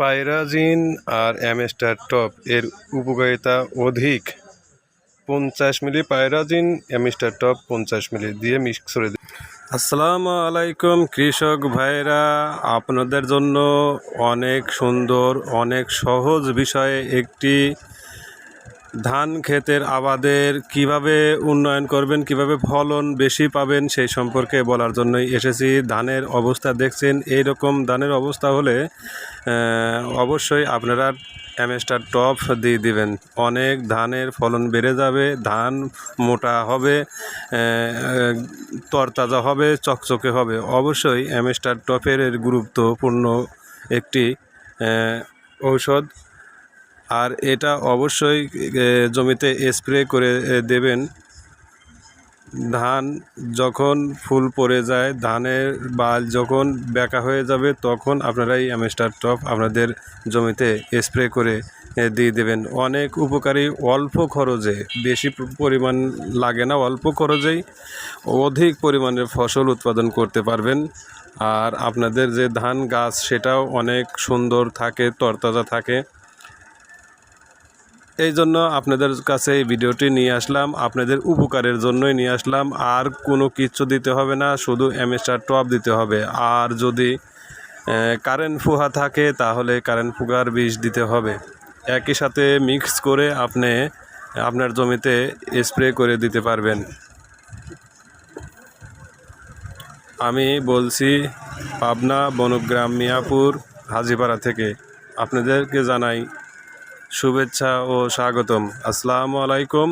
পাইরাজিন আর অ্যামেস্টার top এর উপকারিতা অধিক। পঞ্চাশ মিলি পাইরাজিন, অ্যামিস্টার টপ পঞ্চাশ মিলি দিয়ে মিক্স করে দিই আসসালামু আলাইকুম কৃষক ভাইরা, আপনাদের জন্য অনেক সুন্দর, অনেক সহজ বিষয়ে একটি ধান ক্ষেতের আবাদের কীভাবে উন্নয়ন করবেন, কীভাবে ফলন বেশি পাবেন সেই সম্পর্কে বলার জন্যই এসেছি। ধানের অবস্থা দেখছেন এই রকম ধানের অবস্থা হলে অবশ্যই আপনারা অ্যামেস্টার টপ দিয়ে দিবেন। অনেক ধানের ফলন বেড়ে যাবে, ধান মোটা হবে তরতাজা হবে, চকচকে হবে। অবশ্যই অ্যামেস্টার টপের গুরুত্বপূর্ণ একটি ঔষধ। আর এটা অবশ্যই জমিতে স্প্রে করে দেবেন। ধান যখন ফুল পড়ে যায়, ধানের বাল যখন বেঁকা হয়ে যাবে, তখন আপনারা এই অ্যামেস্টার টপ আপনাদের জমিতে স্প্রে করে দিয়ে দেবেন। অনেক উপকারী, অল্প খরচে, বেশি পরিমাণ লাগে না, অল্প খরচেই অধিক পরিমাণে ফসল উৎপাদন করতে পারবেন। আর আপনাদের যে ধান গাছ, সেটাও অনেক সুন্দর থাকে, তরতাজা থাকে। এই জন্য আপনাদের কাছে এই ভিডিওটি নিয়ে আসলাম। আপনাদের উপকারের জন্যই নিয়ে আসলাম। আর কোনো কিচ্ছু দিতে হবে না, শুধু এমএসটার টপ দিতে হবে। আর যদি কারেন্ট ফুহা থাকে, তাহলে কারেন্ট ফুগার বিষ দিতে হবে। একই সাথে মিক্স করে আপনি আপনার জমিতে স্প্রে করে দিতে পারবেন। আমি বলছি, পাবনা, বনগ্রাম, মিয়াপুর, হাজিপাড়া থেকে। আপনাদেরকে জানাই শুভেচ্ছা ও স্বাগতম। আসসালামু আলাইকুম।